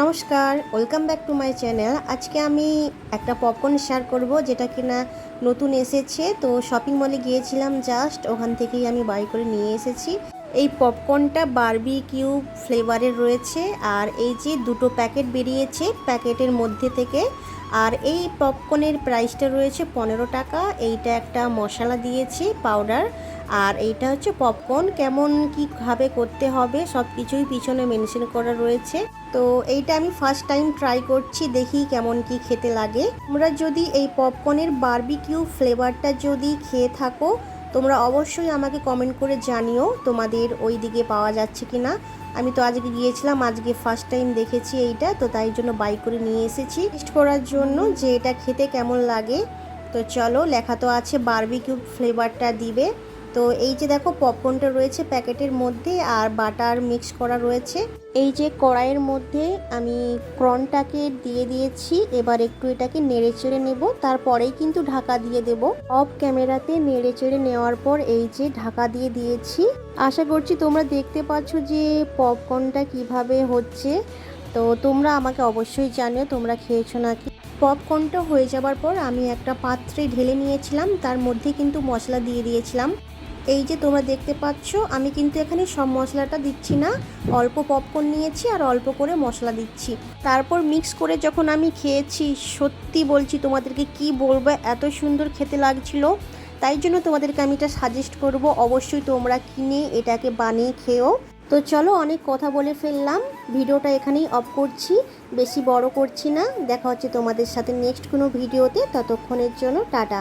নমস্কার welcome back to my channel আজকে আমি একটা পপকর্ন শেয়ার করব, যেটা কিনা নতুন এসেছে। তো শপিং মলে গিয়েছিলাম জাস্ট ওখান থেকেই আমি বাই করে নিয়ে এসেছি। এই পপকর্নটা বারবি কিউ ফ্লেভারের রয়েছে আর এই যে দুটো প্যাকেট বেরিয়েছে প্যাকেটের মধ্যে থেকে আর এই পপকর্নের প্রাইসটা রয়েছে পনেরো টাকা। এইটা একটা মশলা দিয়েছি পাউডার আর এইটা হচ্ছে পপকর্ন। কেমন কীভাবে করতে হবে সব কিছুই পিছনে মেনশন করা রয়েছে। তো এইটা আমি ফার্স্ট টাইম ট্রাই করছি, দেখি কেমন কি খেতে লাগে। তোমরা যদি এই পপকর্নের বারবিকিউ ফ্লেভারটা যদি খেয়ে থাকো তোমরা অবশ্যই আমাকে কমেন্ট করে জানিও তোমাদের ওই দিকে পাওয়া যাচ্ছে কি না আমি তো আজকে গিয়েছিলাম, আজকে ফার্স্ট টাইম দেখেছি এইটা, তো তাই জন্য বাই করে নিয়ে এসেছি। টেস্ট করার জন্য যে এটা খেতে কেমন লাগে, তো চলো লেখা তো আছে বারবিকিউ ফ্লেভারটা দিবে। তো এই যে দেখো পপকর্নটা রয়েছে প্যাকেটের মধ্যে আর বাটার মিক্স করা রয়েছে। এই যে কড়াইয়ের মধ্যে আমি ক্রনটাকে দিয়ে দিয়েছি, এবার একটু এটাকে নেড়ে চেড়ে নেব। তারপরেই কিন্তু ঢাকা দিয়ে দেব। অফ ক্যামেরাতে নেড়ে চেড়ে নেওয়ার পর এই যে ঢাকা দিয়ে দিয়েছি। আশা করছি তোমরা দেখতে পাচ্ছ যে পপকর্নটা কীভাবে হচ্ছে। তো তোমরা আমাকে অবশ্যই জানিও, তোমরা খেয়েছো নাকি। পপকর্নটা হয়ে যাবার পর আমি একটা পাত্রে ঢেলে নিয়েছিলাম, তার মধ্যে কিন্তু মশলা দিয়ে দিয়েছিলাম। এই যে তোমরা দেখতে পাচ্ছ, আমি কিন্তু এখানে সব মশলাটা দিচ্ছি না, অল্প পপকর্ন নিয়েছি আর অল্প করে মশলা দিচ্ছি। তারপর মিক্স করে যখন আমি খেয়েছি, সত্যি বলছি তোমাদেরকে কি বলব, এত সুন্দর খেতে লাগছিল। তাই জন্য তোমাদেরকে আমি এটা সাজেস্ট করব, অবশ্যই তোমরা কিনে এটাকে বানিয়ে খেও। তো চলো অনেক কথা বলে ফেললাম। ভিডিওটা এখানেই অফ করছি। বেশি বড় করছি না। দেখা হচ্ছে তোমাদের সাথে নেক্সট কোনো ভিডিওতে। ততক্ষণের জন্য টাটা।